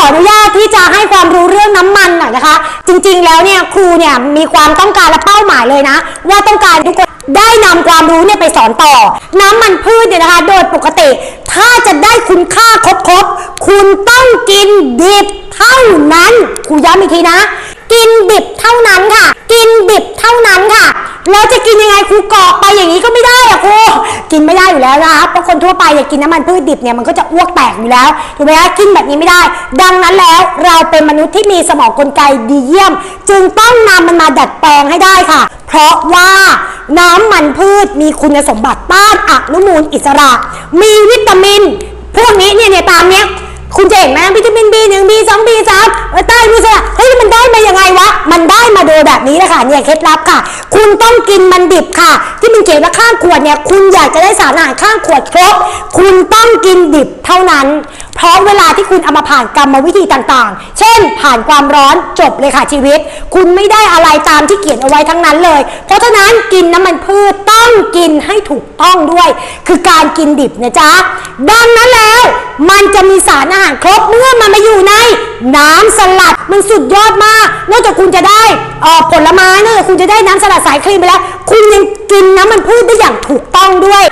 ออนุญาตที่จะให้ความรู้เรื่องน้ำมันหน่อยนะคะ จริงๆ แล้วเนี่ยครูเนี่ยมีความต้องการและเป้าหมายเลยนะ ว่าต้องการทุกคนได้นำความรู้เนี่ยไปสอนต่อ น้ำมันพืชเนี่ยนะคะ โดยปกติ ถ้าจะได้คุณค่าครบๆคุณต้องกินดิบเท่านั้นครูย้ำอีกทีนะ กินดิบเท่านั้นค่ะ กินดิบเท่านั้นค่ะ แล้วจะกินยังไงครูเกาะไปอย่างนี้ก็ไม่ได้อะครู กินไม่ได้อยู่แล้วนะคะเพราะคนทั่วไปอยากกินน้ำมันพืชดิบเนี่ยมันก็จะอ้วกแตกอยู่แล้วถูกไหมคะกินแบบนี้ไม่ได้ ดังนั้นแล้วเราเป็นมนุษย์ที่มีสมองกลไกดีเยี่ยม จึงต้องนำมันมาดัดแปลงให้ได้ค่ะ เพราะว่าน้ำมันพืชมีคุณสมบัติต้านอนุมูลอิสระ มีวิตามิน พวกนี้เนี่ยเนี่ยตามเนี้ยคุณจะเห็นไหมวิตามิน B1 B2 B3 มันได้มาโดยแบบนี้แหละค่ะเนี่ยเคล็ดลับค่ะ คุณต้องกินมันดิบค่ะ ที่มันเขียนว่าข้างขวดเนี่ยคุณอยากจะได้สารอาหารข้างขวดครบ คุณต้องกินดิบเท่านั้น เพราะเวลาที่คุณเอามาผ่านกรรมวิธีต่างๆ เช่น ผ่านความร้อนจบเลยค่ะชีวิต คุณไม่ได้อะไรตามที่เขียนเอาไว้ทั้งนั้นเลย เพราะฉะนั้นกินน้ำมันพืชต้องกินให้ถูกต้องด้วย คือการกินดิบนะจ๊ะดังนั้นแล้วมันจะมีสารอาหารครบเมื่อมันมาอยู่ในน้ำสลัดมันสุดยอดมากนอกจากคุณจะได้ เอ่อผลไม้นอกจากคุณจะได้น้ำสลัดสายครีมไปแล้ว คุณยังกินน้ำมันพืชได้อย่างถูกต้องด้วย